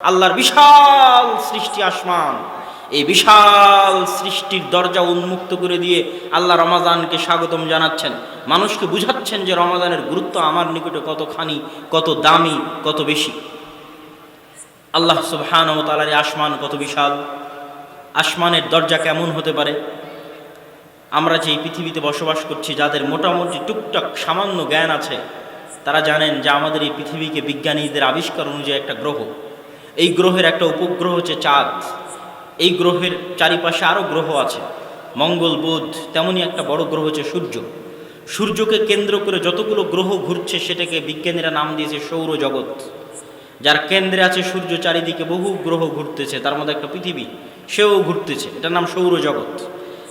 আল্লাহর বিশাল সৃষ্টি আসমান। এই বিশাল সৃষ্টির দরজা উন্মুক্ত করে দিয়ে আল্লাহ রমাজানকে স্বাগতম জানাচ্ছেন। মানুষকে বুঝাচ্ছেন যে রমাজানের গুরুত্ব আমার নিকটে কতখানি, কত দামি, কত বেশি। আল্লাহ সুবহান ও তালার আসমান কত বিশাল। আসমানের দরজা কেমন হতে পারে? আমরা যে পৃথিবীতে বসবাস করছি, যাদের মোটামুটি টুকটাক সামান্য জ্ঞান আছে, তারা জানেন যে আমাদের এই পৃথিবীকে বিজ্ঞানীদের আবিষ্কার অনুযায়ী একটা গ্রহ। এই গ্রহের একটা উপগ্রহ হচ্ছে চাঁদ। এই গ্রহের চারিপাশে আরও গ্রহ আছে। মঙ্গল, বুধ, তেমনই একটা বড় গ্রহ হচ্ছে সূর্য। সূর্যকে কেন্দ্র করে যতগুলো গ্রহ ঘুরছে, সেটাকে বিজ্ঞানীরা নাম দিয়েছে সৌরজগৎ। যার কেন্দ্রে আছে সূর্য, চারিদিকে বহু গ্রহ ঘুরতেছে, তার মধ্যে একটা পৃথিবী, সেও ঘুরতেছে। এটার নাম সৌরজগৎ।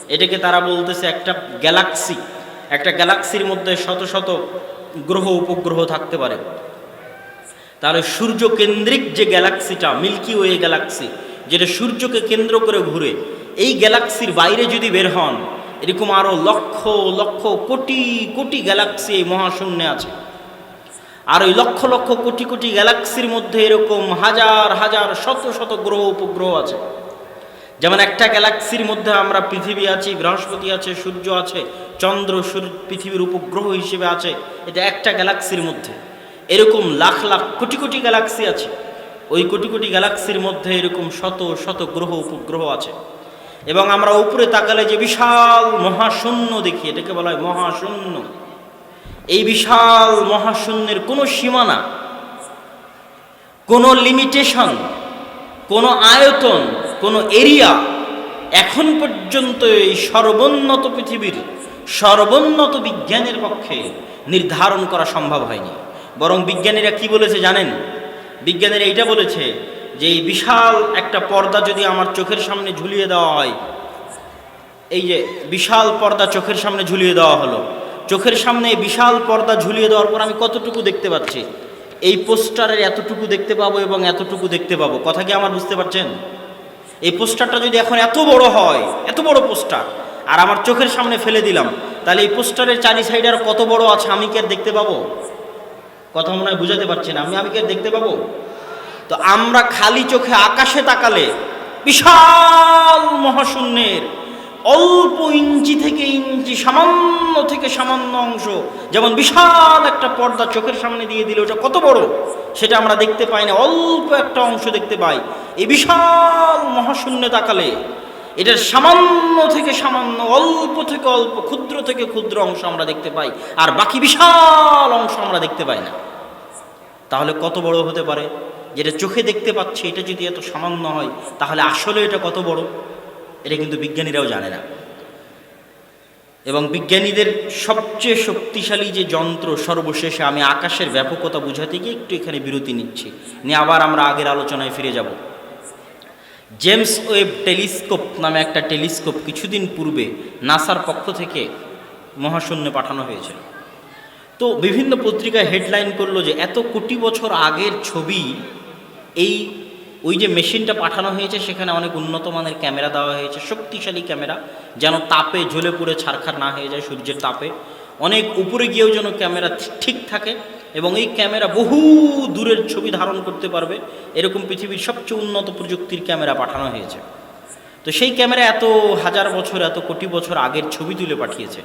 এটাকে তারা বলতেছে একটা গ্যালাক্সি। একটা গ্যালাক্সির মধ্যে শত শত গ্রহ, উপগ্রহ থাকতে পারে। তাহলে সূর্য কেন্দ্রিক যে গ্যালাক্সিটা মিল্কি ওয়ে গ্যালাক্সি যেটা সূর্যকে কেন্দ্র করে ঘুরে, এই গ্যালাক্সির বাইরে যদি বের হন, এরকম আরও লক্ষ লক্ষ, কোটি কোটি গ্যালাক্সি এই মহাশূন্যে আছে। আর ওই লক্ষ লক্ষ, কোটি কোটি গ্যালাক্সির মধ্যে এরকম হাজার হাজার, শত শত গ্রহ, উপগ্রহ আছে। যেমন একটা গ্যালাক্সির মধ্যে আমরা পৃথিবী আছি, বৃহস্পতি আছে, সূর্য আছে, চন্দ্র সূর্য, পৃথিবীর উপগ্রহ হিসেবে আছে, এটা একটা গ্যালাক্সির মধ্যে। এরকম লাখ লাখ কোটি কোটি গ্যালাক্সি আছে। ওই কোটি কোটি গ্যালাক্সির মধ্যে এরকম শত শত গ্রহ উপগ্রহ আছে। এবং আমরা উপরে তাকালে যে বিশাল মহাশূন্য দেখি, এটাকে বলা হয় মহাশূন্য। এই বিশাল মহাশূন্যের কোনো সীমানা, কোনো লিমিটেশন কোনো আয়তন, কোনো এরিয়া এখন পর্যন্ত এই সর্বোন্নত পৃথিবীর সর্বোন্নত বিজ্ঞানের পক্ষে নির্ধারণ করা সম্ভব হয়নি। বরং বিজ্ঞানীরা কি বলেছে জানেন? বিজ্ঞানীরা এইটা বলেছে যে এই বিশাল একটা পর্দা যদি আমার চোখের সামনে ঝুলিয়ে দেওয়া হয়, এই যে বিশাল পর্দা চোখের সামনে ঝুলিয়ে দেওয়া হলো, চোখের সামনে বিশাল পর্দা ঝুলিয়ে দেওয়ার পর আমি কতটুকু দেখতে পাচ্ছি? এই পোস্টারের এতটুকু দেখতে পাবো এবং এতটুকু দেখতে পাবো। কথা কি আমার বুঝতে পারছেন? এই পোস্টারটা যদি এখন এত বড় হয়, এত বড় পোস্টার, আর আমার চোখের সামনে ফেলে দিলাম, তাহলে এই পোস্টারের চারি সাইডে আর কত বড় আছে আমি কি আর দেখতে পাবো? কথা মনে হয় বুঝাতে পারছি না। আমি আমি কি দেখতে পাবো? তো আমরা খালি চোখে আকাশে তাকালে বিশাল মহাশূন্যের অল্প ইঞ্চি থেকে ইঞ্চি সামান্য থেকে সামান্য অংশ, যেমন বিশাল একটা পর্দা চোখের সামনে দিয়ে দিলে ওটা কত বড়, সেটা আমরা দেখতে পাই না। অল্প একটা অংশ দেখতে পাই। এই বিশাল মহাশূন্যে তাকালে এটার সামান্য থেকে সামান্য, অল্প থেকে অল্প, ক্ষুদ্র থেকে ক্ষুদ্র অংশ আমরা দেখতে পাই, আর বাকি বিশাল অংশ আমরা দেখতে পাই না। তাহলে কত বড় হতে পারে? যেটা চোখে দেখতে পাচ্ছি, এটা যদি এত সামান্য হয়, তাহলে আসলে এটা কত বড়? এটা কিন্তু বিজ্ঞানীরাও জানে না। এবং বিজ্ঞানীদের সবচেয়ে শক্তিশালী যে যন্ত্র সর্বশেষে আমি আকাশের ব্যাপকতা বুঝাতে গিয়ে একটু এখানে বিরতি নিচ্ছি। নিয়ে আবার আমরা আগের আলোচনায় ফিরে যাব। জেমস ওয়েব টেলিস্কোপ নামে একটা টেলিস্কোপ কিছুদিন পূর্বে নাসার পক্ষ থেকে মহাশূন্যে পাঠানো হয়েছিল। তো বিভিন্ন পত্রিকায় হেডলাইন করল যে এত কোটি বছর আগের ছবি, এই, ওই যে মেশিনটা পাঠানো হয়েছে, সেখানে অনেক উন্নত মানের ক্যামেরা দেওয়া হয়েছে, শক্তিশালী ক্যামেরা, যেন তাপে জ্বলে পুড়ে, ছারখার না হয়ে যায়, সূর্যের তাপে। অনেক উপরে গিয়েও যেন ক্যামেরা ঠিক থাকে। এবং এই ক্যামেরা বহু দূরের ছবি ধারণ করতে পারবে। এরকম পৃথিবীর সবচেয়ে উন্নত প্রযুক্তির ক্যামেরা পাঠানো হয়েছে। তো সেই ক্যামেরা এত হাজার বছর, এত কোটি বছর আগের ছবি তুলে পাঠিয়েছে।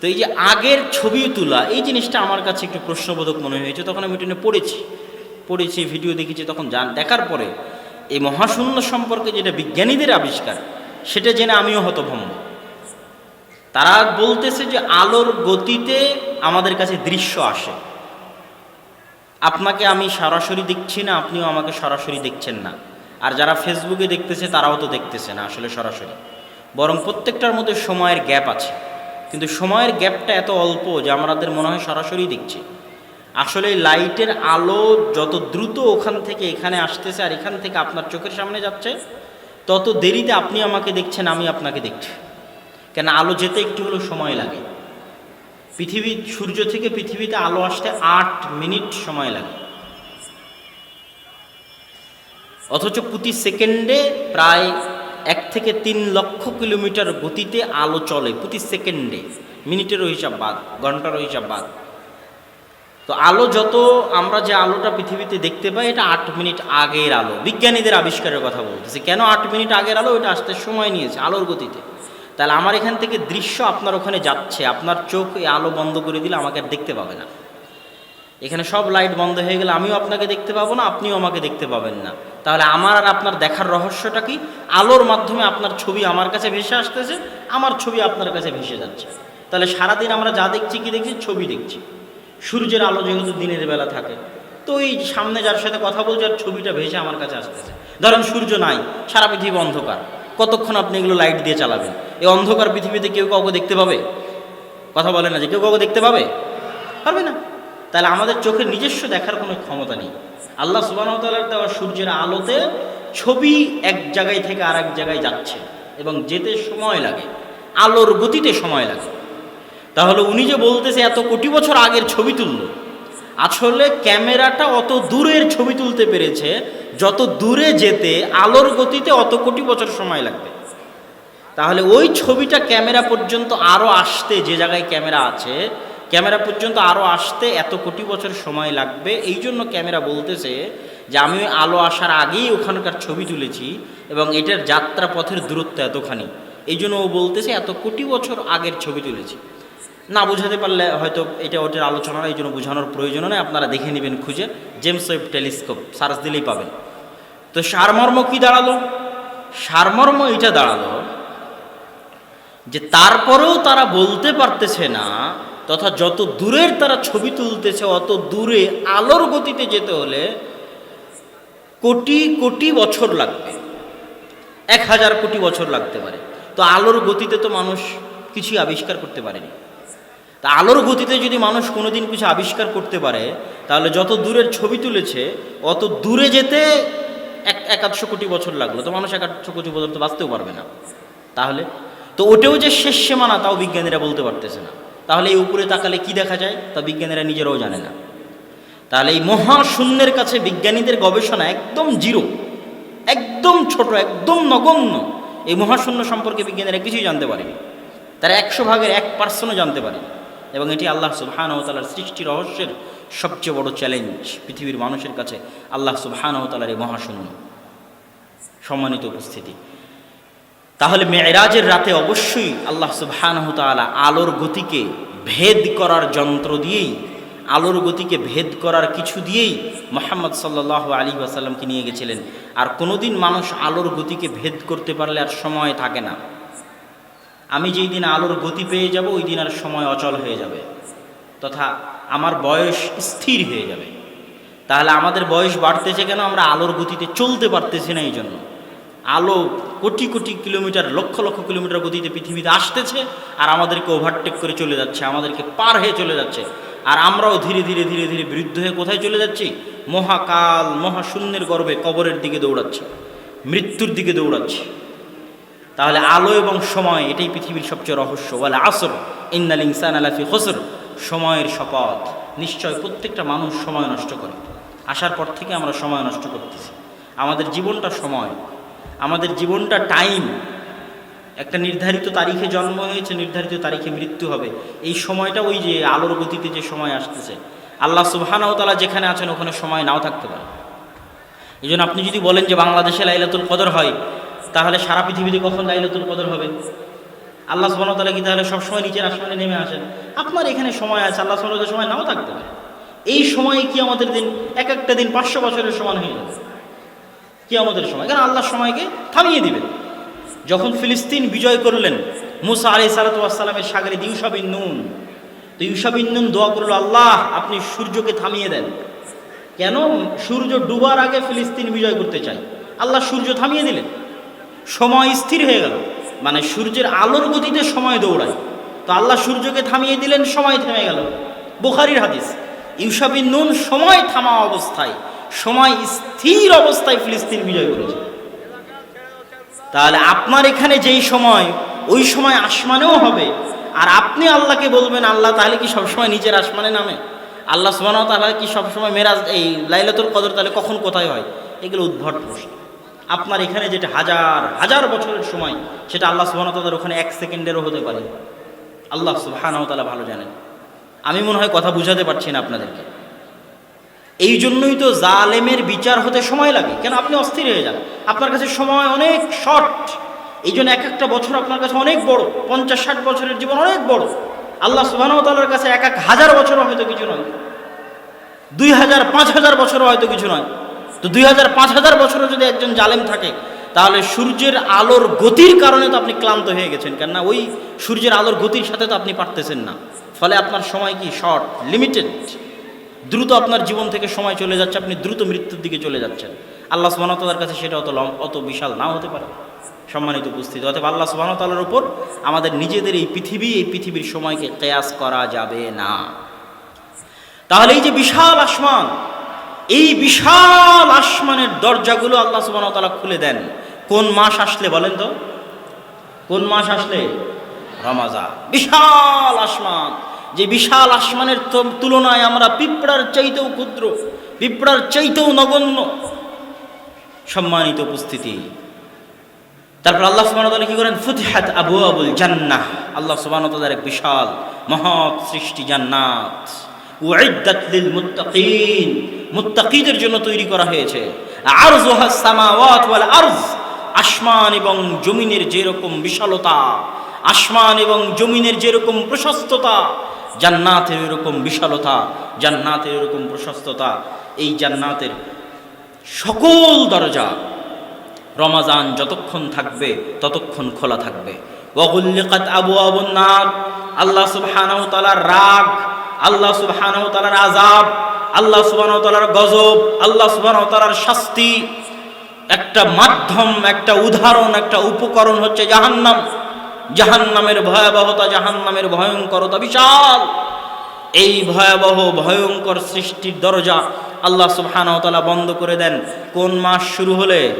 তো এই যে আগের ছবি তোলা, এই জিনিসটা আমার কাছে একটু প্রশ্নবোধক মনে হয়েছে। তখন আমি এটা পড়েছি। পড়েছি, ভিডিও দেখেছি, তখন জান, দেখার পরে এই মহাশূন্য সম্পর্কে যেটা বিজ্ঞানীদের আবিষ্কার, সেটা জেনে আমিও হতভম্ব। তারা বলতেছে যে আলোর গতিতে আমাদের কাছে দৃশ্য আসে। আপনাকে আমি সরাসরি দেখছি না, আপনিও আমাকে সরাসরি দেখছেন না। আর যারা ফেসবুকে দেখতেছে, তারাও তো দেখতেছে না আসলে সরাসরি। বরং প্রত্যেকটার মধ্যে সময়ের গ্যাপ আছে। কিন্তু সময়ের গ্যাপটা এত অল্প যে আমাদের মনে হয় সরাসরি দেখছি। আসলে লাইটের আলো যত দ্রুত ওখান থেকে এখানে আসতেছে আর এখান থেকে আপনার চোখের সামনে যাচ্ছে, তত দেরিতে আপনি আমাকে দেখছেন, আমি আপনাকে দেখছি। কেন আলো যেতে একটু হলেও সময় লাগে। পৃথিবী, সূর্য থেকে পৃথিবীতে আলো আসতে আট মিনিট সময় লাগে। অথচ প্রতি সেকেন্ডে প্রায় এক থেকে তিন লক্ষ কিলোমিটার গতিতে আলো চলে প্রতি সেকেন্ডে, মিনিটেরও হিসাব বাদ, ঘন্টারও হিসাব বাদ। তো আলো যত আমরা যে আলোটা পৃথিবীতে দেখতে পাই, এটা আট মিনিট আগের আলো। বিজ্ঞানীদের আবিষ্কারের কথা বলতেছে। কেন আট মিনিট আগের আলো? এটা আসতে সময় নিয়েছে আলোর গতিতে। তাহলে আমার এখান থেকে দৃশ্য আপনার ওখানে যাচ্ছে, আপনার চোখ এই আলো বন্ধ করে দিলে আমাকে আর দেখতে পাবে না। এখানে সব লাইট বন্ধ হয়ে গেলে আমিও আপনাকে দেখতে পাবো না, আপনিও আমাকে দেখতে পাবেন না। তাহলে আমার আর আপনার দেখার রহস্যটা কি? আলোর মাধ্যমে আপনার ছবি আমার কাছে ভেসে আসতেছে, আমার ছবি আপনার কাছে ভেসে যাচ্ছে। তাহলে সারাদিন আমরা যা দেখছি কি দেখছি? ছবি দেখছি। সূর্যের আলো যেহেতু দিনের বেলা থাকে, তো ওই সামনে যার সাথে কথা বলছে আর ছবিটা ভেসে আমার কাছে আসতেছে। ধরেন সূর্য নাই, সারা পৃথিবী অন্ধকার। কতক্ষণ আপনি এগুলো লাইট দিয়ে চালাবেন? এই অন্ধকার পৃথিবীতে কেউ কাউকে দেখতে পাবে? কথা বলে না যে কেউ কাউকে দেখতে পাবে? পারবে না। তাহলে আমাদের চোখের নিজস্ব দেখার কোনো ক্ষমতা নেই। আল্লাহ সুবাহতালার দেওয়া সূর্যের আলোতে ছবি এক জায়গায় থেকে আর এক জায়গায় যাচ্ছে এবং যেতে সময় লাগে, আলোর গতিতে সময় লাগে। তাহলে উনি যে বলতেছে এত কোটি বছর আগের ছবি তুললো আসলে ক্যামেরাটা অত দূরের ছবি তুলতে পেরেছে, যত দূরে যেতে, আলোর গতিতে অত কোটি বছর সময় লাগবে। তাহলে ওই ছবিটা ক্যামেরা পর্যন্ত আরও আসতে, যে জায়গায় ক্যামেরা আছে, ক্যামেরা পর্যন্ত আরও আসতে এত কোটি বছর সময় লাগবে। এই জন্য ক্যামেরা বলতেছে যে, আমি আলো আসার আগেই ওখানকার ছবি তুলেছি এবং এটার যাত্রা পথের দূরত্ব এতখানি। এই জন্য ও বলতেছে, এত কোটি বছর আগের ছবি তুলেছি। না বোঝাতে পারলে হয়তো এটা ওটার আলোচনা এই জন্য বোঝানোর প্রয়োজন নেই। আপনারা দেখে নেবেন, খুঁজে। জেমস ওয়েব টেলিস্কোপ সার্চ দিলেই পাবেন। তো সারমর্ম কি দাঁড়াল? সারমর্ম এটা দাঁড়াল যে তারপরেও তারা বলতে পারতেছে না, তথা যত দূরের তারা ছবি তুলতেছে, অত দূরে আলোর গতিতে যেতে হলে কোটি কোটি বছর লাগবে। এক হাজার কোটি বছর লাগতে পারে। তো আলোর গতিতে তো মানুষ কিছুই আবিষ্কার করতে পারেনি। তা আলোর গতিতে যদি মানুষ কোনোদিন কিছু আবিষ্কার করতে পারে, তাহলে যত দূরের ছবি তুলেছে, অত দূরে যেতে এক একাদশো কোটি বছর লাগল। তো মানুষ একাদশো কোটি বছর তো বাঁচতেও পারবে না। তাহলে? তো ওটাও যে শেষ সীমানা, তাও বিজ্ঞানীরা বলতে পারতেছে না। তাহলে এই উপরে তাকালে কি দেখা যায়? তা বিজ্ঞানীরা নিজেরাও জানে না। তাহলে এই মহাশূন্যের কাছে বিজ্ঞানীদের গবেষণা একদম জিরো। একদম ছোট, একদম নগণ্য। এই মহাশূন্য সম্পর্কে বিজ্ঞানীরা কিছুই জানতে পারেনি। তারা একশো ভাগের এক পার্সেন্টও জানতে পারেনি। এবং এটি আল্লাহ সুবহান ও তালার সৃষ্টি রহস্যের সবচেয়ে বড় চ্যালেঞ্জ পৃথিবীর মানুষের কাছে আল্লাহ সুবহান ও তালার এই মহাশূন্য সম্মানিত উপস্থিতি। তাহলে মেয়েরাজের রাতে অবশ্যই আল্লাহ সুবহানাহু তাআলা আলোর গতিকে ভেদ করার যন্ত্র দিয়েই, আলোর গতিকে ভেদ করার কিছু দিয়েই মোহাম্মদ সাল্লাহ আলী আসাল্লামকে নিয়ে গেছিলেন। আর কোনোদিন মানুষ আলোর গতিকে ভেদ করতে পারলে আর সময় থাকে না। আমি যেই দিন আলোর গতি পেয়ে যাব, ওই দিন আর সময় অচল হয়ে যাবে। তথা আমার বয়স স্থির হয়ে যাবে। তাহলে আমাদের বয়স বাড়তেছে কেন? আমরা আলোর গতিতে চলতে পারতেছি না এই জন্য আলো কোটি কোটি কিলোমিটার, লক্ষ লক্ষ কিলোমিটার গতিতে পৃথিবীতে আসতেছে আর আমাদেরকে ওভারটেক করে চলে যাচ্ছে, আমাদেরকে পার হয়ে চলে যাচ্ছে। আর আমরাও ধীরে ধীরে ধীরে ধীরে বৃদ্ধ হয়ে কোথায় চলে যাচ্ছি? মহাকাল, মহাশূন্যের গর্ভে কবরের দিকে দৌড়াচ্ছি, মৃত্যুর দিকে দৌড়াচ্ছি। তাহলে আলো এবং সময় এটাই পৃথিবীর সবচেয়ে রহস্য। বলে আসর, ইন্নাল ইনসান আলাফি হসর সময়ের শপথ। নিশ্চয় প্রত্যেকটা মানুষ সময় নষ্ট করে। আসার পর থেকে আমরা সময় নষ্ট করতেছি। আমাদের জীবনটা সময়। আমাদের জীবনটা টাইম। একটা নির্ধারিত তারিখে জন্ম হয়েছে, নির্ধারিত তারিখে মৃত্যু হবে। এই সময়টা ওই যে আলোর গতিতে যে সময় আসতেছে। আল্লাহ সুবহানাহু তাআলা যেখানে আছেন, ওখানে সময় নাও থাকতে পারে। এই আপনি যদি বলেন যে বাংলাদেশে লাইলাতুল কদর হয় তাহলে সারা পৃথিবীতে কখন লাইলাতুল কদর হবে? আল্লাহ সুবহানাহু তাআলা কি তাহলে সবসময় নিচের আসমানে নেমে আসেন? আপনার এখানে সময় আছে, আল্লাহ সুবহানাহু সময় নাও থাকতে পারে। এই সময়ে কি আমাদের দিন, এক একটা দিন পাঁচশো বছরের সমান হয়ে যাবে। কি আমাদের সময়, কারণ আল্লাহ সময়কে থামিয়ে দিবেন। যখন ফিলিস্তিন বিজয় করলেন, মুসা আলি সালাতামের সাগরে ইউসাবিন নুন। তো ইউসাবিন নুন দোয়া করল, আল্লাহ, আপনি সূর্যকে থামিয়ে দেন। কেন? সূর্য ডুবার আগে ফিলিস্তিন বিজয় করতে চাই আল্লাহ সূর্য থামিয়ে দিলেন। সময় স্থির হয়ে গেল। মানে সূর্যের আলোর গতিতে সময় দৌড়ায়। তো আল্লাহ সূর্যকে থামিয়ে দিলেন, সময় থেমে গেল। বুখারির হাদিস ইউসাবিন নুন সময় থামা অবস্থায়, সময় স্থির অবস্থায় ফিলিস্তিন বিজয় করেছে। তাহলে আপনার এখানে যেই সময়, ওই সময় আসমানেও হবে। আর আপনি আল্লাহকে বলবেন, আল্লাহ তাহলে কি সবসময় নিজের আসমানে নামে? আল্লাহ সুবাহ তাহলে কি সবসময় মেরাজ, এই লাইলাতুল কদর তাহলে কখন কোথায় হয়? এগুলো উদ্ভট প্রশ্ন। আপনার এখানে যেটা হাজার হাজার বছরের সময়, সেটা আল্লাহ সুবাহ তাদের ওখানে এক সেকেন্ডেরও হতে পারে। আল্লাহ সুবাহ তালা ভালো জানেন। আমি মনে হয় কথা বুঝাতে পারছি না আপনাদেরকে। এই জন্যই তো জালেমের বিচার হতে সময় লাগে। কেন? আপনি অস্থির হয়ে যান। আপনার কাছে সময় অনেক শর্ট এই জন্য এক একটা বছর আপনার কাছে অনেক বড়। পঞ্চাশ, ষাট বছরের জীবন অনেক বড়। আল্লাহ সুবাহতালার কাছে এক এক হাজার বছরও হয়তো কিছু নয়। দুই হাজার, পাঁচ হাজার বছরও হয়তো কিছু নয়। তো দুই হাজার, পাঁচ হাজার বছরও যদি একজন জালেম থাকে, তাহলে সূর্যের আলোর গতির কারণে তো আপনি ক্লান্ত হয়ে গেছেন। কেননা ওই সূর্যের আলোর গতির সাথে তো আপনি পারতেছেন না। ফলে আপনার সময় কি শর্ট লিমিটেড দ্রুত আপনার জীবন থেকে সময় চলে যাচ্ছে, আপনি দ্রুত মৃত্যুর দিকে চলে যাচ্ছেন। আল্লাহ সুবাহতালার কাছে সেটা অত লম অত বিশাল নাও হতে পারে। সম্মানিত উপস্থিত। অতএব আল্লাহ সুবাহতালার উপর আমাদের নিজেদের এই পৃথিবী, এই পৃথিবীর সময়কে কেয়াস করা যাবে না। তাহলে এই যে বিশাল আসমান এই বিশাল আসমানের দরজাগুলো আল্লাহ সুবাহতালা খুলে দেন। কোন মাস আসলে বলেন তো? কোন মাস আসলে? রমাজা বিশাল আসমান। যে বিশাল আসমানের তুলনায় আমরা পিঁপড়ার চাইতেও ক্ষুদ্র, পিঁপড়ার চাইতেও নগণ্য সম্মানিত উপস্থিতি। তারপর আল্লাহ সুবাহতালা কি করেন? ফুতিহাত আবু আবুল জান্নাহ। আল্লাহ সুবাহতালার এক বিশাল মহৎ সৃষ্টি জান্নাত। উইদ্দাত লিল মুত্তাকিন। মুত্তাকিদের জন্য তৈরি করা হয়েছে। আরজুহা সামাওয়াত ওয়াল আরজ আসমান এবং জমিনের যেরকম বিশালতা, আসমান এবং জমিনের যেরকম প্রশস্ততা, জান্নাতের এরকম বিশালতা, জান্নাতের এরকম প্রশস্ততা, এই জান্নাতের সকল দরজা রমাজান যতক্ষণ থাকবে, ততক্ষণ খোলা থাকবে। ওয়াগুল্লিকাত আবু আবুন নার। আল্লাহ সুবহানাহু তাআলার রাগ আল্লাহ সুবহানাহু তাআলার আযাব, আল্লাহ সুবহানাহু তাআলার গজব, আল্লাহ সুবহানাহু তাআলার শাস্তি। একটা মাধ্যম, একটা উদাহরণ, একটা উপকরণ হচ্ছে জাহান্নাম। জাহান্নামের ভয়াবহতা, জাহান্নামের ভয়ঙ্করতা বিশাল। এই ভয়াবহ, ভয়ঙ্কর সৃষ্টির দরজা আল্লাহ সুবহানাহু তাআলা বন্ধ করে দেন। কোন মাস শুরু হলে?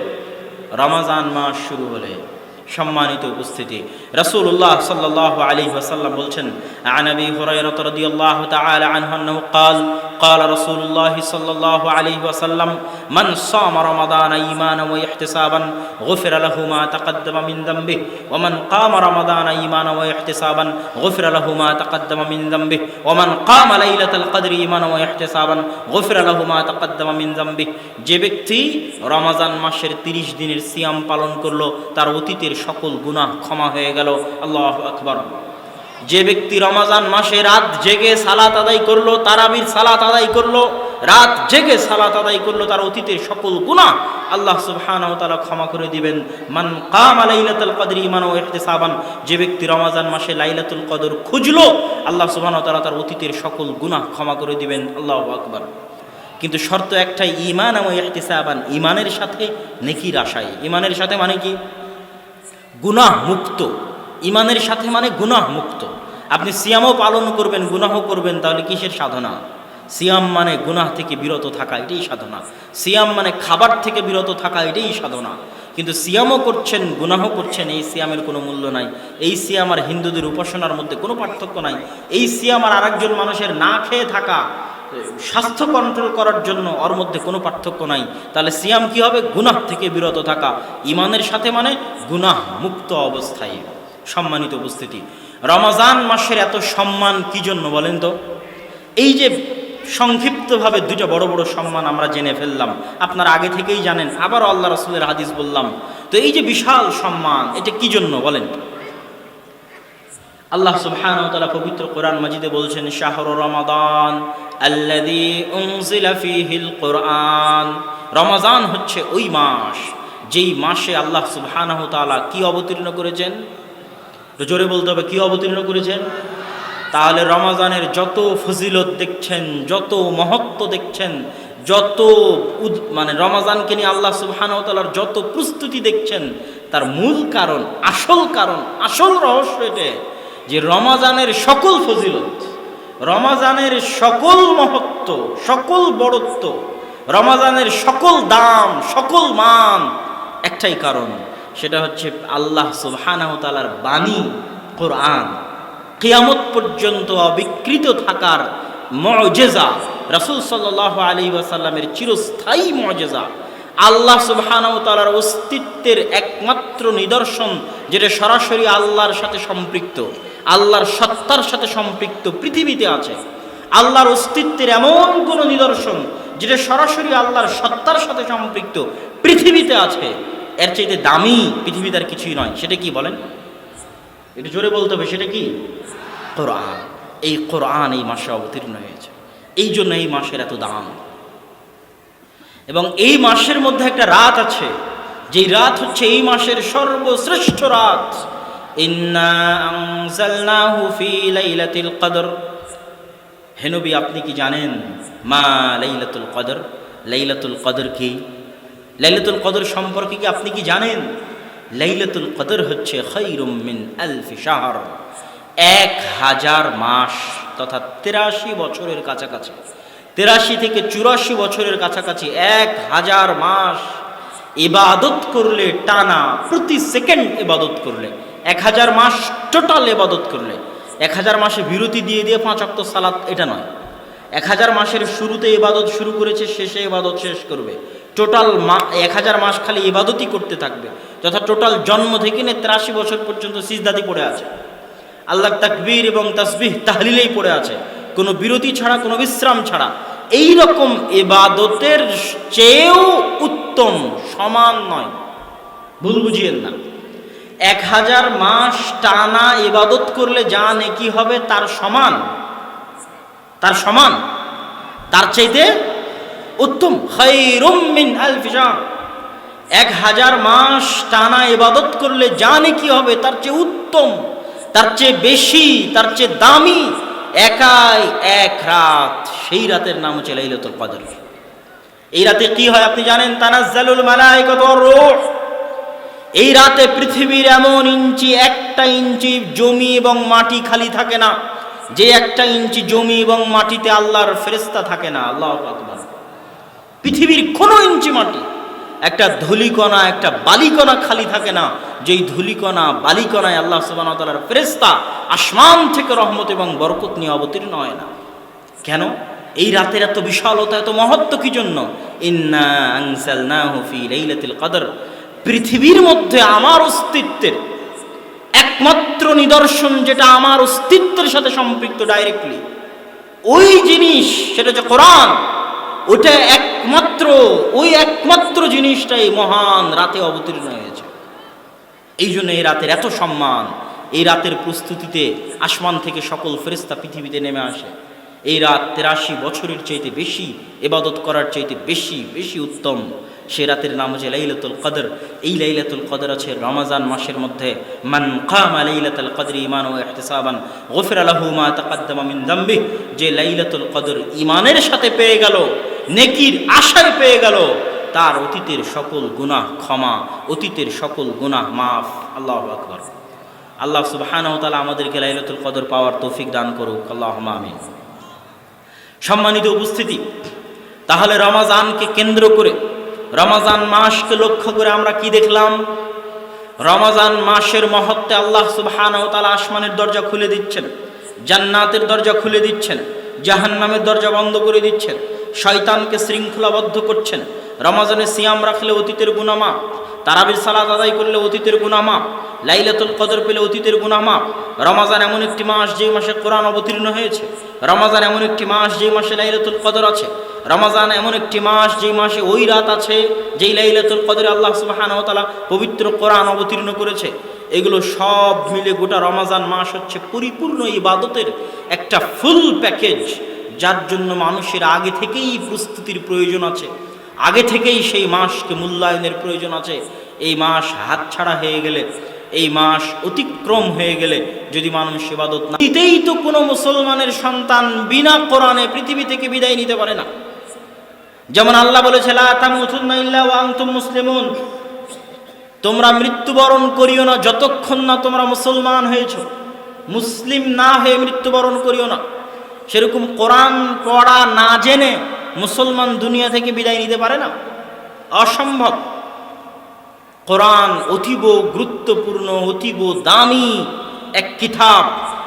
রমাজান মাস শুরু হলে। সম্মানিত উপস্থিতি রাসূলুল্লাহ সাল্লাল্লাহু আলাইহি ওয়াসাল্লাম বলছেন عن ابي هريره رضي الله تعالى عنه انه قال قال رسول الله صلى الله عليه وسلم من صام رمضان ايمانا واحتسابا غفر له ما تقدم من ذنبه ومن قام رمضان ايمانا واحتسابا غفر له ما تقدم من ذنبه ومن قام ليله القدر ايمانا واحتسابا غفر له ما تقدم من ذنبه যে ব্যক্তি রমাজান মাসের 30 দিনের সিয়াম পালন করলো তার অতীতের সকল গুনাহ ক্ষমা হয়ে গেল আল্লাহু আকবার যে ব্যক্তি রমাজান মাসে রাত জেগে সালাত আদায় করল তারাবির সালাত আদায় করল, রাত জেগে সালাত আদায় করল, তার অতীতের সকল গুনাহ আল্লাহ সুবহানাহু তাআলা ক্ষমা করে দিবেন। মান কামা লাইলাতুল কদর ঈমান ও ইহতিসাবান, যে ব্যক্তি রমাজান মাসে লাইলাতুল কদর খুঁজলো, আল্লাহ সুবহানাহু তাআলা তার অতীতের সকল গুনাহ ক্ষমা করে দিবেন। আল্লাহু আকবার। কিন্তু শর্ত একটাই, ঈমান ও ইহতিসাবান, ঈমানের সাথে নেকির আশায়। ঈমানের সাথে মানে কি? গুনাহ মুক্ত। ইমানের সাথে মানে গুনাহ মুক্ত। আপনি সিয়ামও পালন করবেন গুনাহ করবেন, তাহলে কিসের সাধনা? সিয়াম মানে গুনাহ থেকে বিরত থাকা, এটাই সাধনা। সিয়াম মানে খাবার থেকে বিরত থাকা, এটাই সাধনা। কিন্তু সিয়ামও করছেন গুনাহ করছেন, এই সিয়ামের কোনো মূল্য নাই। এই সিয়াম আর হিন্দুদের উপাসনার মধ্যে কোনো পার্থক্য নাই। এই সিয়াম আর আরেকজন মানুষের না খেয়ে থাকা, স্বাস্থ্য কন্ট্রোল করার জন্য ওর মধ্যে কোনো পার্থক্য নাই। তাহলে সিয়াম কি হবে? গুনাহ থেকে বিরত থাকা। ইমানের সাথে মানে গুনাহ মুক্ত অবস্থায় সম্মানিত উপস্থিতি। রমজান মাসের এত সম্মান কি জন্য বলেন তো? এই যে সংক্ষিপ্তভাবে দুটো বড় বড় সম্মান আমরা জেনে ফেললাম, আপনারা আগে থেকেই জানেন আবার আল্লাহ রসুলের হাদিস বললাম। তো এই যে বিশাল সম্মান, এটা কি জন্য বলেন? আল্লাহ সুবহানাহু ওয়া পবিত্র কোরআন মাজিদে বলছেন, শাহরু রমাদান কোরআন। রমাজান হচ্ছে ওই মাস যেই মাসে আল্লাহ সুবহানাহু তাআলা কি অবতীর্ণ করেছেন? তো জোরে বলতে হবে, কি অবতীর্ণ করেছেন? তাহলে রমাজানের যত ফজিলত দেখছেন, যত মহত্ব দেখছেন, যত মানে রমাজানকে নিয়ে আল্লাহ তাআলার যত প্রস্তুতি দেখছেন, তার মূল কারণ, আসল কারণ, আসল রহস্য এটা যে রমাজানের সকল ফজিলত, রমাজানের সকল মহত্ব, সকল বড়ত্ব, রমাজানের সকল দাম, সকল মান, একটাই কারণ। সেটা হচ্ছে আল্লাহ সুবহানাহু তাআলার বাণী, কোরআন। কিয়ামত পর্যন্ত অবিকৃত থাকার মজেজা, রাসূল সাল্লাল্লাহু আলাইহি ওয়াসাল্লামের চিরস্থায়ী মজেজা, আল্লাহ সুবহানাহু তাআলার অস্তিত্বের একমাত্র নিদর্শন, যেটা সরাসরি আল্লাহর সাথে সম্পৃক্ত, আল্লাহর সত্তার সাথে সম্পৃক্ত পৃথিবীতে আছে। আল্লাহর অস্তিত্বের এমন কোনো নিদর্শন, যেটা সরাসরি আল্লাহর সত্তার সাথে সম্পৃক্ত পৃথিবীতে আছে। এর চাইতে দামি পৃথিবীতে আর কিছুই নয়। সেটা কি বলেন? একটু জোরে বলতে হবে, সেটা কি? কোরআন। এই কোরআন এই মাসে অবতীর্ণ হয়েছে। এই জন্য এই মাসের এত দাম। এবং এই মাসের মধ্যে একটা রাত আছে। যেই রাত হচ্ছে এই মাসের সর্বশ্রেষ্ঠ রাত। কদর। হে নবী, আপনি কি জানেন মা লাইলাতুল কদর? লাইলাতুল কদর কি? লাইলাতুল কদর সম্পর্কে কি আপনি কি জানেন? লাইলাতুল কদর হচ্ছে খৈরুম মিন আলফি শাহর। এক হাজার মাস তথা তেরাশি বছরের কাছাকাছি। তেরাশি থেকে চুরাশি বছরের কাছাকাছি এক হাজার মাস ইবাদত করলে টানা প্রতি সেকেন্ড ইবাদত করলে। এক হাজার মাস টোটাল ইবাদত করলে। এক হাজার মাসে বিরতি দিয়ে দিয়ে পাঁচ অক্ত সালাত এটা নয়। এক হাজার মাসের শুরুতে ইবাদত শুরু করেছে, শেষে ইবাদত শেষ করবে। টোটাল মা, এক হাজার মাস খালি ইবাদতই করতে থাকবে। যথা টোটাল জন্ম থেকে নিয়ে তেরাশি বছর পর্যন্ত সিজদাতি পড়ে আছে। আল্লাহ তাকবীর এবং তাসবিহ তাহলিলেই পড়ে আছে। কোনো বিরতি ছাড়া, কোনো বিশ্রাম ছাড়া। এই রকম এবাদতের চেয়েও উত্তম, সমান নয়। ভুল বুঝিয়েন না। এক হাজার মাস টানা ইবাদত করলে যা নেকি হবে তার সমান। তার সমান। তার চাইতে উত্তম। মিন এক হাজার মাস টানা ইবাদত করলে জানে নেকি হবে? তার চেয়ে উত্তম, তার চেয়ে বেশি, তার চেয়ে দামি। একাই এক রাত। সেই রাতের নাম হচ্ছে লাইলাতুল কদর। এই রাতে কি হয় আপনি জানেন? তানাজ্জালুল মালাইকাতু ওয়ার রূহ। এই রাতে পৃথিবীর এমন ইঞ্চি, একটা ইঞ্চি জমি এবং মাটি খালি থাকে না। যে একটা ইঞ্চি জমি এবং মাটিতে আল্লাহর ফেরেস্তা থাকে না, আল্লাহ আকবার। পৃথিবীর কোনো ইঞ্চি মাটি, একটা ধুলিকণা, একটা বালিকণা খালি থাকে না, যেই ধুলিকণা, বালিকণায় আল্লাহ সুবাহ তালার ফেরেস্তা আসমান থেকে রহমত এবং বরকত নিয়ে অবতীর্ণ হয় না। কেন? এই রাতের এত বিশালতা, এত মহত্ব কি জন্য? ইন্না পৃথিবীর মধ্যে আমার অস্তিত্বের একমাত্র নিদর্শন যেটা আমার অস্তিত্বের সাথে সম্পৃক্ত ডাইরেক্টলি ওই জিনিস, সেটা হচ্ছে কোরআন। ওটা একমাত্র, ওই একমাত্র জিনিসটাই মহান রাতে অবতীর্ণ হয়েছে। এই জন্য এই রাতের এত সম্মান, এই রাতের প্রস্তুতিতে আসমান থেকে সকল ফেরেস্তা পৃথিবীতে নেমে আসে। এই রাত তেরাশি বছরের চাইতে বেশি, এবাদত করার চাইতে বেশি বেশি উত্তম। সে রাতের নাম হচ্ছে লাইলাতুল কদর। এই লাইলাতুল কদর আছে রমাজান মাসের মধ্যে, মান কামা লাইলাতুল কদর ইমান ও ইহতিসাবান, গফির লাহু মা তাকাদ্দামা মিন যামবি যে লাইলাতুল কদর ইমানের সাথে পেয়ে গেল, নেকির আশায় পেয়ে গেল, তার অতীতের সকল গুনাহ ক্ষমা, অতীতের সকল গুনাহ মাফ। আল্লাহ আকবর। আল্লাহ সুবহানাহু ওয়া তাআলা আমাদেরকে লাইলাতুল কদর পাওয়ার তৌফিক দান করুক। আল্লাহুম্মা আমিন। সম্মানিত উপস্থিতি, তাহলে রমাজানকে কেন্দ্র করে রমাজান মাসকে লক্ষ্য করে আমরা কি দেখলাম? রমাজান মাসের মহত্বে আল্লাহ সুহান ও তালা আসমানের দরজা খুলে দিচ্ছেন, জান্নাতের দরজা খুলে দিচ্ছেন, জাহান্নামের দরজা বন্ধ করে দিচ্ছেন, শয়তানকে শৃঙ্খলাবদ্ধ করছেন। রমাজানে সিয়াম রাখলে অতীতের গুনামা তারাবির সালাদ আদায় করলে অতীতের গুনামা লাইলাতুল কদর পেলে অতীতের গুনামা রমাজান এমন একটি মাস যে মাসে কোরআন অবতীর্ণ হয়েছে। রমাজান এমন একটি মাস যে মাসে লাইলাতুল কদর আছে। রমাজান এমন একটি মাস যেই মাসে ওই রাত আছে যেই লাইলাতুল কদরে আল্লাহ তাআলা পবিত্র কোরআন অবতীর্ণ করেছে। এগুলো সব মিলে গোটা রমাজান মাস হচ্ছে পরিপূর্ণ ইবাদতের একটা ফুল প্যাকেজ যার জন্য মানুষের আগে থেকেই প্রস্তুতির প্রয়োজন আছে। আগে থেকেই সেই মাসকে মূল্যায়নের প্রয়োজন আছে। এই মাস হাতছাড়া হয়ে গেলে, এই মাস অতিক্রম হয়ে গেলে যদি মানুষ ইবাদত না দিতেই তো কোনো মুসলমানের সন্তান বিনা কোরআনে পৃথিবী থেকে বিদায় নিতে পারে না। যেমন আল্লাহ বলেছে মুসলিমুন। তোমরা মৃত্যুবরণ করিও না যতক্ষণ না তোমরা মুসলমান হয়েছ। মুসলিম না হয়ে মৃত্যুবরণ করিও না। সেরকম কোরআন পড়া না জেনে মুসলমান দুনিয়া থেকে বিদায় নিতে পারে না। অসম্ভব। কোরআন অতীব গুরুত্বপূর্ণ, অতীব দামি এক কিতাব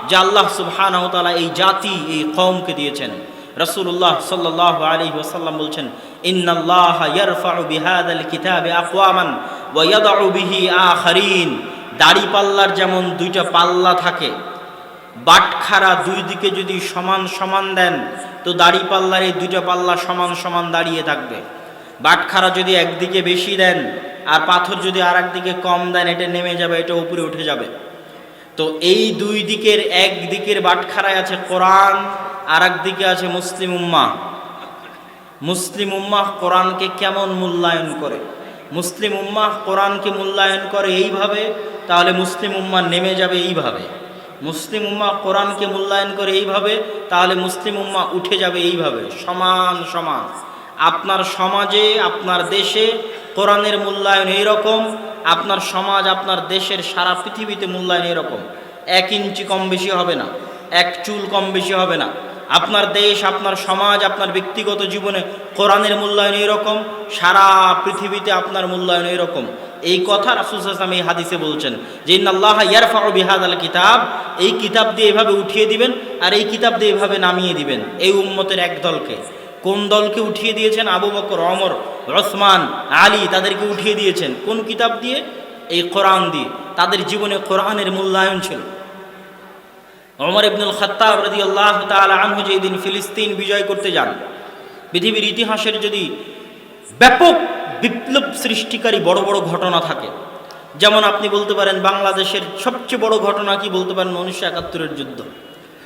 যা আল্লাহ সুবহানাহু ওয়া এই জাতি, এই কওমকে দিয়েছেন। রাসূলুল্লাহ সাল্লাল্লাহু আলাইহি ওয়াসাল্লাম বলছেন, ইন্নাল্লাহ দাড়ি পাল্লার যেমন দুইটা পাল্লা থাকে, বাটখারা দুই দিকে যদি সমান সমান দেন তো দাড়ি পাল্লার এই দুইটা পাল্লা সমান সমান দাঁড়িয়ে থাকবে। বাটখারা যদি একদিকে বেশি দেন, আর পাথর যদি আর একদিকে কম দেন, এটা নেমে যাবে, এটা উপরে উঠে যাবে। তো এই দুই দিকের এক দিকের বাটখারায় আছে কোরআন আর এক দিকে আছে মুসলিম উম্মা মুসলিম উম্মাহ কোরআনকে কেমন মূল্যায়ন করে? মুসলিম উম্মাহ কোরআনকে মূল্যায়ন করে এইভাবে, তাহলে মুসলিম উম্মা নেমে যাবে এইভাবে। মুসলিম উম্মা কোরআনকে মূল্যায়ন করে এইভাবে, তাহলে মুসলিম উম্মা উঠে যাবে এইভাবে, সমান সমান। আপনার সমাজে, আপনার দেশে কোরআনের মূল্যায়ন এইরকম, আপনার সমাজ, আপনার দেশের সারা পৃথিবীতে মূল্যায়ন এরকম এক ইঞ্চি কম বেশি হবে না, এক চুল কম বেশি হবে না। আপনার দেশ, আপনার সমাজ, আপনার ব্যক্তিগত জীবনে কোরআনের মূল্যায়ন এরকম সারা পৃথিবীতে আপনার মূল্যায়ন এরকম এই কথা রাসুল আসলাম এই হাদিসে বলছেন যে ইন্নাল্লাহ ইয়ারফা বিহাদ আল কিতাব, এই কিতাব দিয়ে এভাবে উঠিয়ে দিবেন আর এই কিতাব দিয়ে এভাবে নামিয়ে দিবেন এই উম্মতের এক দলকে। কোন দলকে উঠিয়ে দিয়েছেন? আবু বকর অমর রসমান আলী তাদেরকে উঠিয়ে দিয়েছেন। কোন কিতাব দিয়ে? এই কোরআন দিয়ে। তাদের জীবনে কোরআনের মূল্যায়ন ছিল। অমর ইবনুল খত্তাব রদি আল্লাহ আনহু যেই দিন ফিলিস্তিন বিজয় করতে যান, পৃথিবীর ইতিহাসের যদি ব্যাপক বিপ্লব সৃষ্টিকারী বড় বড় ঘটনা থাকে। যেমন আপনি বলতে পারেন বাংলাদেশের সবচেয়ে বড় ঘটনা কি বলতে পারেন উনিশশো একাত্তরের যুদ্ধ।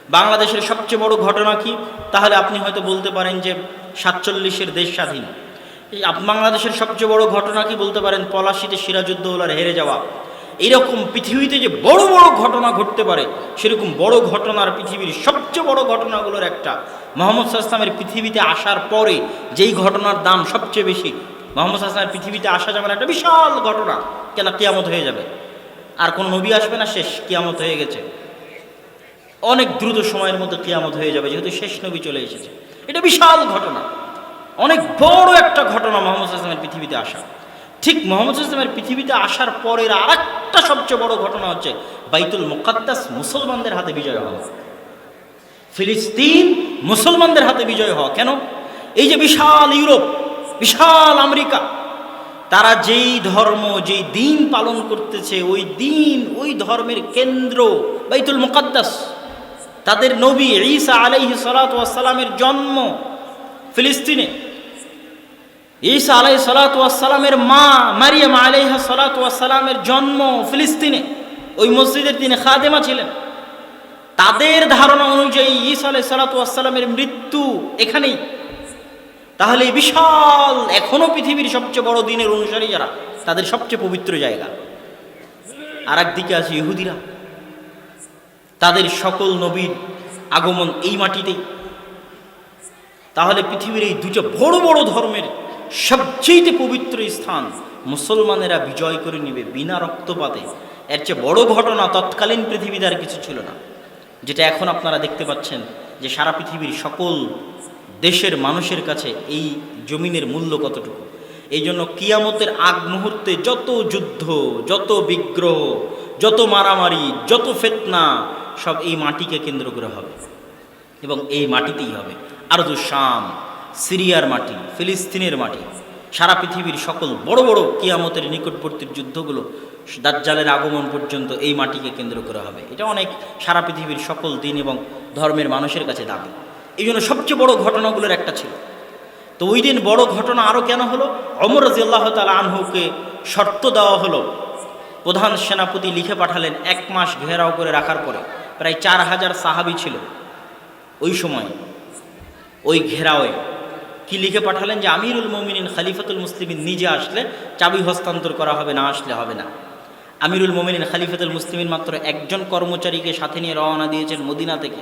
বাংলাদেশের সবচেয়ে বড় ঘটনা কি? তাহলে আপনি হয়তো বলতে পারেন যে সাতচল্লিশের দেশ স্বাধীন। বাংলাদেশের সবচেয়ে বড় ঘটনা কি বলতে পারেন? পলাশিতে সিরাজুদ্দৌলার হেরে যাওয়া। এইরকম পৃথিবীতে যে বড় বড় ঘটনা ঘটতে পারে, সেরকম বড় ঘটনার পৃথিবীর সবচেয়ে বড় ঘটনাগুলোর একটা। মোহাম্মদ সাল্লামের পৃথিবীতে আসার পরে যেই ঘটনার দাম সবচেয়ে বেশি মোহাম্মদ সাল্লামের পৃথিবীতে আসা যাবে একটা বিশাল ঘটনা, কেন কিয়ামত হয়ে যাবে? আর কোন নবী আসবে না, শেষ কিয়ামত হয়ে গেছে। অনেক দ্রুত সময়ের মধ্যে কিয়ামত হয়ে যাবে, যেহেতু শেষ নবী চলে এসেছে। এটা বিশাল ঘটনা। অনেক বড় একটা ঘটনা মোহাম্মদ ইসলামের পৃথিবীতে আসা। ঠিক মোহাম্মদ ইসলামের পৃথিবীতে আসার পরের আর একটা সবচেয়ে বড় ঘটনা হচ্ছে, বাইতুল মোকাদ্দাস মুসলমানদের হাতে বিজয় হওয়া। ফিলিস্তিন মুসলমানদের হাতে বিজয় হওয়া। কেন? এই যে বিশাল ইউরোপ বিশাল আমেরিকা। তারা যেই ধর্ম, যেই দিন পালন করতেছে, ওই দিন, ওই ধর্মের কেন্দ্র, বাইতুল মুকাদ্দাস। তাদের নবী ঈসা আলাইহি সালামের জন্ম ফিলিস্তিনে। ঈসা আলাইহি সালামের মা মারিয়াম আলাইহা সালামের জন্ম ফিলিস্তিনে। ওই মসজিদের তিনি খাদেমা ছিলেন। তাদের ধারণা অনুযায়ী ঈসা আলাই সালাতামের মৃত্যু এখানেই। তাহলে এই বিশাল, এখনও পৃথিবীর সবচেয়ে বড় দিনের অনুসারী যারা, তাদের সবচেয়ে পবিত্র জায়গা। আর একদিকে আছে ইহুদিরা। তাদের সকল নবীর আগমন এই মাটিতেই। তাহলে পৃথিবীর এই দুটো বড় বড় ধর্মের সবচেয়ে পবিত্র স্থান মুসলমানেরা বিজয় করে নেবে বিনা রক্তপাতে। এর চেয়ে বড় ঘটনা তৎকালীন পৃথিবীতে আর কিছু ছিল না। যেটা এখন আপনারা দেখতে পাচ্ছেন যে সারা পৃথিবীর সকল দেশের মানুষের কাছে এই জমিনের মূল্য কতটুকু? এই জন্য কিয়ামতের আগ মুহূর্তে যত যুদ্ধ, যত বিগ্রহ, যত মারামারি, যত ফেতনা, সব এই মাটিকে কেন্দ্র করে হবে। এবং এই মাটিতেই হবে। আরদু শাম, সিরিয়ার মাটি, ফিলিস্তিনের মাটি, সারা পৃথিবীর সকল বড় বড় কিয়ামতের নিকটবর্তী যুদ্ধগুলো দাজ্জালের আগমন পর্যন্ত এই মাটিকে কেন্দ্র করে হবে। এটা অনেক সারা পৃথিবীর সকল দিন এবং ধর্মের মানুষের কাছে দাবি। এই জন্য সবচেয়ে বড় ঘটনাগুলোর একটা ছিল। তো ওই দিন বড় ঘটনা আরও কেন হলো? অমর রাজি আল্লাহ তালা আনহুকে শর্ত দেওয়া হলো, প্রধান সেনাপতি লিখে পাঠালেন এক মাস ঘেরাও করে রাখার পরে। প্রায় চার হাজার সাহাবি ছিল ওই সময়, ওই ঘেরাওয়ে। কি লিখে পাঠালেন যে, আমিরুল মমিনিন খালিফাতুল মুসলিমিন নিজে আসলে চাবি হস্তান্তর করা হবে, না আসলে হবে না। আমিরুল মমিনিন খালিফাতুল মুসলিমিন মাত্র একজন কর্মচারীকে সাথে নিয়ে রওনা দিয়েছেন মদিনা থেকে।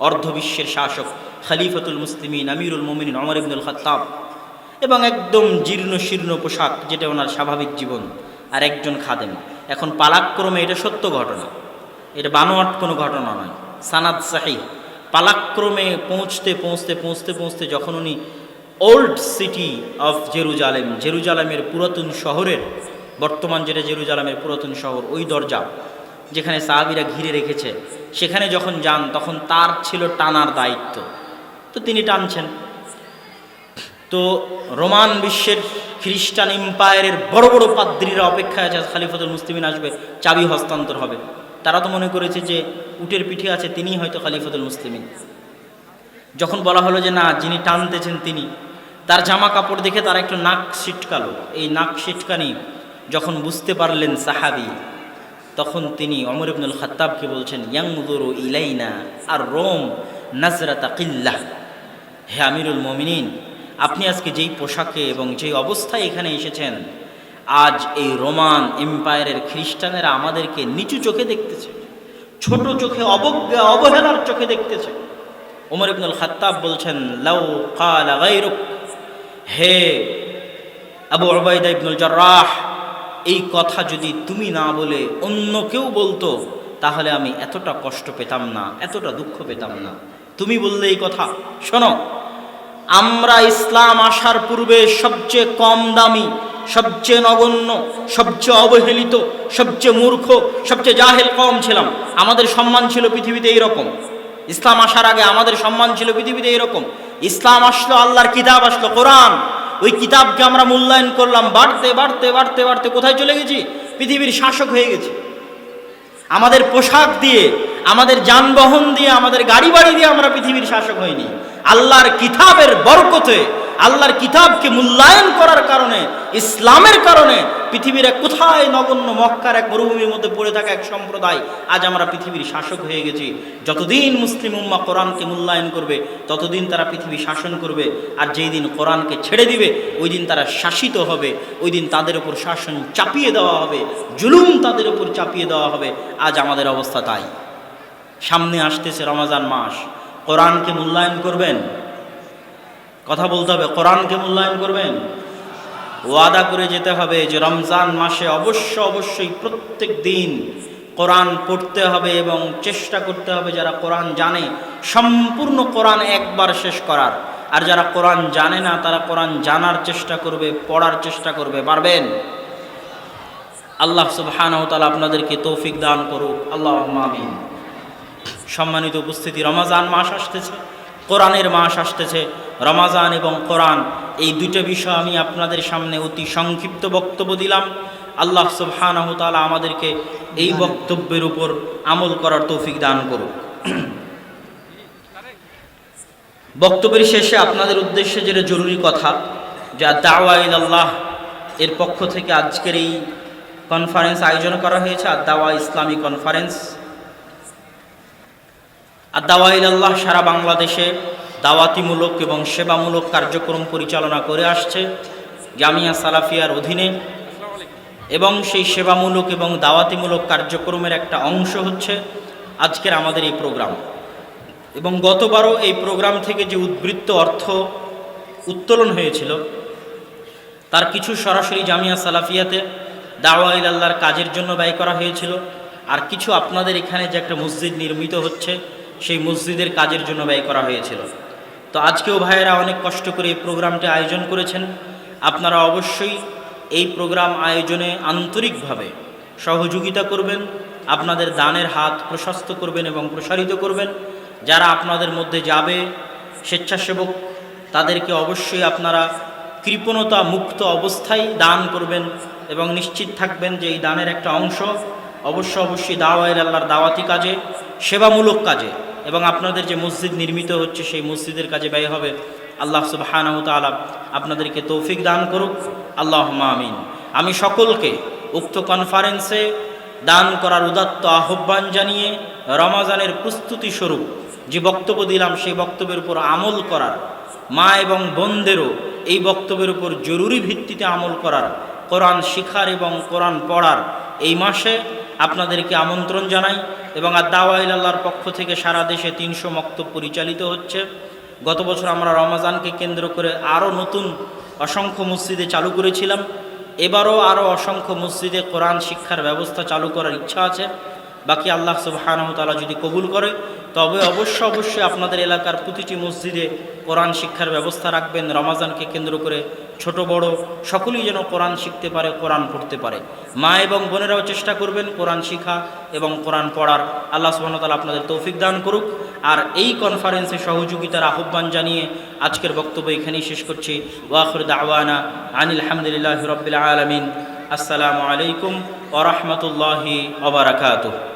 অর্ধবিশ্বের শাসক খালিফাতুল মুসলিমিন, আমিরুল মমিনিন অমর ইবনুল খত্তাব। এবং একদম জীর্ণ শীর্ণ পোশাক, যেটা ওনার স্বাভাবিক জীবন। আর একজন খাদেম। এখন পালাক্রমে এটা সত্য ঘটনা। এটা বানোয়াট কোনো ঘটনা নয়। সানাদ সাহি পালাক্রমে পৌঁছতে পৌঁছতে পৌঁছতে পৌঁছতে যখন উনি ওল্ড সিটি অফ জেরুজালেম, জেরুজালেমের পুরাতন শহরের, বর্তমান যেটা জেরুজালেমের পুরাতন শহর, ওই দরজা যেখানে সাহাবিরা ঘিরে রেখেছে, সেখানে যখন যান, তখন তার ছিল টানার দায়িত্ব। তো তিনি টানছেন। তো রোমান বিশ্বের খ্রিস্টান এম্পায়ারের বড় বড় পাদ্রীরা অপেক্ষায় আছে খালিফতুল মুসলিমিন আসবে, চাবি হস্তান্তর হবে। তারা তো মনে করেছে যে উটের পিঠে আছে, তিনিই হয়তো খালিফতুল মুসলিমিন। যখন বলা হলো যে না, যিনি টানতেছেন তিনি, তার জামা কাপড় দেখে তারা একটু নাক ছিটকালো এই নাক সিটকানি যখন বুঝতে পারলেন সাহাবি তখন তিনি অমর ইবনুল খাত্তাবকে বলছেন ইয়াংদুরু ইলাইনা আর রোম নাজরাতা কিল্লাহ। হে আমিরুল মমিনিন, আপনি আজকে যেই পোশাকে এবং যেই অবস্থায় এখানে এসেছেন, আজ এই রোমান এম্পায়ারের খ্রিস্টানেরা আমাদেরকে নিচু চোখে দেখতেছে, ছোট চোখে অবজ্ঞা, অবহেলার চোখে দেখতেছে। ওমর ইবনুল খাত্তাব বলছেন, লাউ কালা গায়রুক। হে আবু ওবায়দা ইবনুল জার্রাহ এই কথা যদি তুমি না বলে অন্য কেউ বলতো, তাহলে আমি এতটা কষ্ট পেতাম না, এতটা দুঃখ পেতাম না। তুমি বললে এই কথা, শোনো, আমরা ইসলাম আসার পূর্বে সবচেয়ে কম দামি, সবচেয়ে নগণ্য, সবচেয়ে অবহেলিত, সবচেয়ে মূর্খ, সবচেয়ে জাহেল কম ছিলাম। আমাদের সম্মান ছিল পৃথিবীতে এইরকম। ইসলাম আসার আগে আমাদের সম্মান ছিল পৃথিবীতে এরকম ইসলাম আসলো, আল্লাহর কিতাব আসলো, কোরআন। ওই কিতাবকে আমরা মূল্যায়ন করলাম, বাড়তে বাড়তে বাড়তে বাড়তে কোথায় চলে গেছি? পৃথিবীর শাসক হয়ে গেছি। আমাদের পোশাক দিয়ে, আমাদের যানবাহন দিয়ে, আমাদের গাড়ি বাড়ি দিয়ে আমরা পৃথিবীর শাসক হইনি। আল্লাহর কিতাবের বরকতে আল্লাহর কিতাবকে মূল্যায়ন করার কারণে, ইসলামের কারণে পৃথিবীর এক কোথায় নগণ্য মক্কার এক মরুভূমির মধ্যে পড়ে থাকা এক সম্প্রদায় আজ আমরা পৃথিবীর শাসক হয়ে গেছি। যতদিন মুসলিম উম্মা কোরআনকে মূল্যায়ন করবে, ততদিন তারা পৃথিবী শাসন করবে। আর যেই দিন কোরআনকে ছেড়ে দিবে, ওই দিন তারা শাসিত হবে। ওই দিন তাদের উপর শাসন চাপিয়ে দেওয়া হবে। জুলুম তাদের উপর চাপিয়ে দেওয়া হবে। আজ আমাদের অবস্থা তাই। সামনে আসতেছে রমাজান মাস। কোরআনকে মূল্যায়ন করবেন? কথা বলতে হবে, কোরআনকে মূল্যায়ন করবেন। ওয়াদা করে যেতে হবে যে রমজান মাসে অবশ্য অবশ্যই প্রত্যেক দিন কোরআন পড়তে হবে এবং চেষ্টা করতে হবে যারা কোরআন জানে, সম্পূর্ণ কোরআন একবার শেষ করার। আর যারা কোরআন জানে না, তারা কোরআন জানার চেষ্টা করবে, পড়ার চেষ্টা করবে, পারবেন? আল্লাহ সুবহানাহু তাআলা আপনাদেরকে তৌফিক দান করুক। আল্লাহ মামিন সম্মানিত উপস্থিতি, রমাজান মাস আসতেছে। কোরআনের মাস আসতেছে রমাজান এবং কোরআন এই দুটো বিষয় আমি আপনাদের সামনে অতি সংক্ষিপ্ত বক্তব্য দিলাম। আল্লাহ সুবহানাহু তাআলা আমাদেরকে এই বক্তব্যের উপর আমল করার তৌফিক দান করুক। বক্তব্যের শেষে আপনাদের উদ্দেশ্যে যেটা জরুরি কথা যা দাওয়া আল্লাহ এর পক্ষ থেকে আজকের এই কনফারেন্স আয়োজন করা হয়েছে আর দাওয়া ইসলামী কনফারেন্স আর দাওয়া আল্লাহ সারা বাংলাদেশে দাওয়াতিমূলক এবং সেবামূলক কার্যক্রম পরিচালনা করে আসছে জামিয়া সালাফিয়ার অধীনে। এবং সেই সেবামূলক এবং দাওয়াতিমূলক কার্যক্রমের একটা অংশ হচ্ছে আজকের আমাদের এই প্রোগ্রাম। এবং গতবারও এই প্রোগ্রাম থেকে যে উদ্বৃত্ত অর্থ উত্তোলন হয়েছিল, তার কিছু সরাসরি জামিয়া সালাফিয়াতে দাওয়া আল্লাহর কাজের জন্য ব্যয় করা হয়েছিল। আর কিছু আপনাদের এখানে যে একটা মসজিদ নির্মিত হচ্ছে সেই মসজিদের কাজের জন্য ব্যয় করা হয়েছিল। তো আজকেও ভাইয়েরা অনেক কষ্ট করে এই প্রোগ্রামটি আয়োজন করেছেন। আপনারা অবশ্যই এই প্রোগ্রাম আয়োজনে আন্তরিকভাবে সহযোগিতা করবেন, আপনাদের দানের হাত প্রশস্ত করবেন এবং প্রসারিত করবেন। যারা আপনাদের মধ্যে যাবে, স্বেচ্ছাসেবক, তাদেরকে অবশ্যই আপনারা কৃপণতা মুক্ত অবস্থায় দান করবেন এবং নিশ্চিত থাকবেন যে এই দানের একটা অংশ অবশ্য অবশ্যই দাওয়াইল আল্লাহর দাওয়াতি কাজে, সেবামূলক কাজে এবং আপনাদের যে মসজিদ নির্মিত হচ্ছে, সেই মসজিদের কাজে ব্যয় হবে। আল্লাহ সুবাহানাহ তালা আপনাদেরকে তৌফিক দান করুক। আল্লাহ মামিন আমি সকলকে উক্ত কনফারেন্সে দান করার উদাত্ত আহ্বান জানিয়ে রমাজানের প্রস্তুতি স্বরূপ যে বক্তব্য দিলাম, সেই বক্তব্যের উপর আমল করার, মা এবং বোনদেরও এই বক্তব্যের উপর জরুরি ভিত্তিতে আমল করার, কোরআন শিখার এবং কোরআন পড়ার এই মাসে আপনাদেরকে আমন্ত্রণ জানাই এবং আর দাওয়াইল আল্লাহর পক্ষ থেকে সারা দেশে তিনশো মক্তব পরিচালিত হচ্ছে। গত বছর আমরা রমাজানকে কেন্দ্র করে আরও নতুন অসংখ্য মসজিদে চালু করেছিলাম। এবারও আরও অসংখ্য মসজিদে কোরআন শিক্ষার ব্যবস্থা চালু করার ইচ্ছা আছে। বাকি আল্লাহ সুবাহানহতালা যদি কবুল করে, তবে অবশ্য অবশ্যই আপনাদের এলাকার প্রতিটি মসজিদে কোরআন শিক্ষার ব্যবস্থা রাখবেন, রমাজানকে কেন্দ্র করে ছোট বড় সকলেই যেন কোরআন শিখতে পারে, কোরআন পড়তে পারে। মা এবং বোনেরাও চেষ্টা করবেন কোরআন শিখা এবং কোরআন পড়ার। আল্লাহ সুবাহতালা আপনাদের তৌফিক দান করুক। আর এই কনফারেন্সে সহযোগিতার আহ্বান জানিয়ে আজকের বক্তব্য এখানেই শেষ করছি। ওয়াখর দাওয়ানা আনিল হামদুলিল্লাহ রবিল আলমিন। আসসালামু আলাইকুম ওরহমতুল্লাহি ওবরাকাতুহ